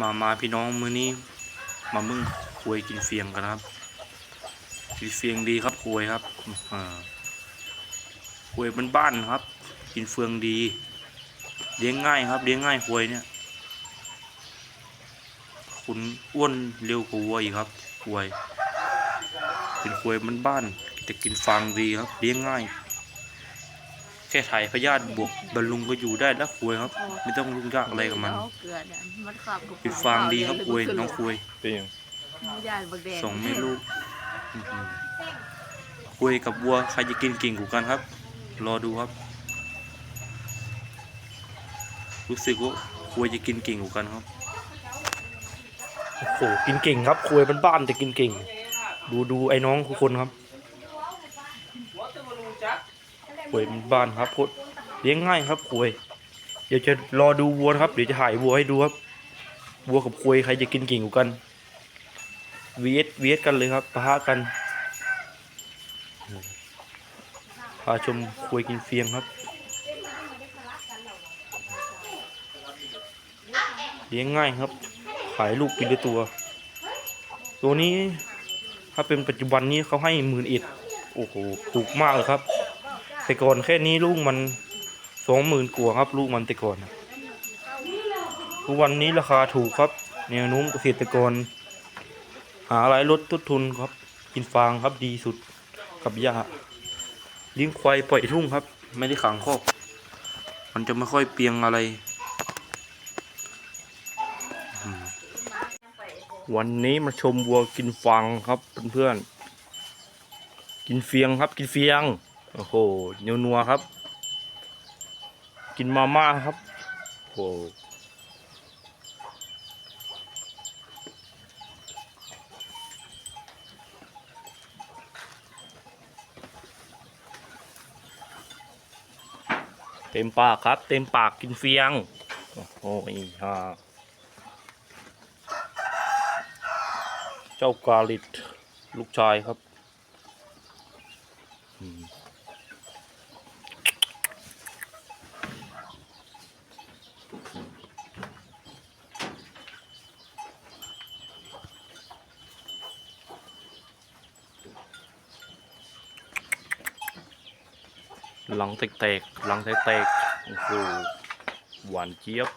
มามาพี่น้องมือนี้ มามึงควยกินเฟียงกันครับ กินเฟียงดีครับควยครับควยมันบ้านๆครับ กินเฟืองดี เลี้ยงง่ายครับ เลี้ยงง่ายควยเนี่ย คุณอ้วนเร็วกว่าวัวอีกครับควย เป็นควยมันบ้านๆแต่กินฟางดีครับ เลี้ยงง่าย แค่ถ่ายพยาธิบวกบรรลุงก็อยู่ได้แล้วควยครับ ไม่ต้องยุ่งยากอะไรกับมันเอาเกลือเนี่ยมันขับกินฟางดีครับควยน้องควยเป็นยังยานบักแดงสองแม่ลูกอื้อหือคุยกับวัวใครจะกินเก่งกว่ากันครับ รอดูครับ รู้สึกว่าคุยจะกินเก่งกว่ากันครับโอ้โหกินเก่งครับคุยบ้านๆแต่กินเก่ง ดูดูไอ้น้องทุกคนครับ คุยบ้านครับพดเลี้ยงง่ายครับคุยเดี๋ยวจะรอดูวัวครับ เดี๋ยวจะถ่ายวัวให้ดูครับ วัวกับคุยใครจะกินเก่งกว่ากัน vs vs กันเลยครับปะทะกันพาชมคุยกินเฟียงครับ เลี้ยงง่ายครับ ขายลูกปีละตัว ตัวนี้ถ้าเป็นปัจจุบันนี้เขาให้หมื่นเอ็ดโอ้โหถูกมากเลยครับ แต่ก่อนแค่นี้ลูกมันสองหมื่นกว่าครับ ลูกมันแต่ก่อนทุกวันนี้ราคาถูกครับแนวโน้มเกษตรกร หาอะไรลดต้นทุนครับ กินฟางครับดีสุดกับหญ้าเลี้ยงควายปล่อยทุ่งครับ ไม่ได้ขังคอกมันจะไม่ค่อยเปียงอะไร วันนี้มาชมวัวกินฟางครับเพื่อนๆกินเฟียงครับกินเฟียง โอ้โหเนียวนัวครับ กินมาม่าครับโอ้โหเต็มปากครับ เต็มปากกินเฟียง โอ้โหอีฮ่าเจ้ากาลิดลูกชายครับ อืม หลังแตกๆหลังแตกๆโอ้โหหวานเจี๊ยบ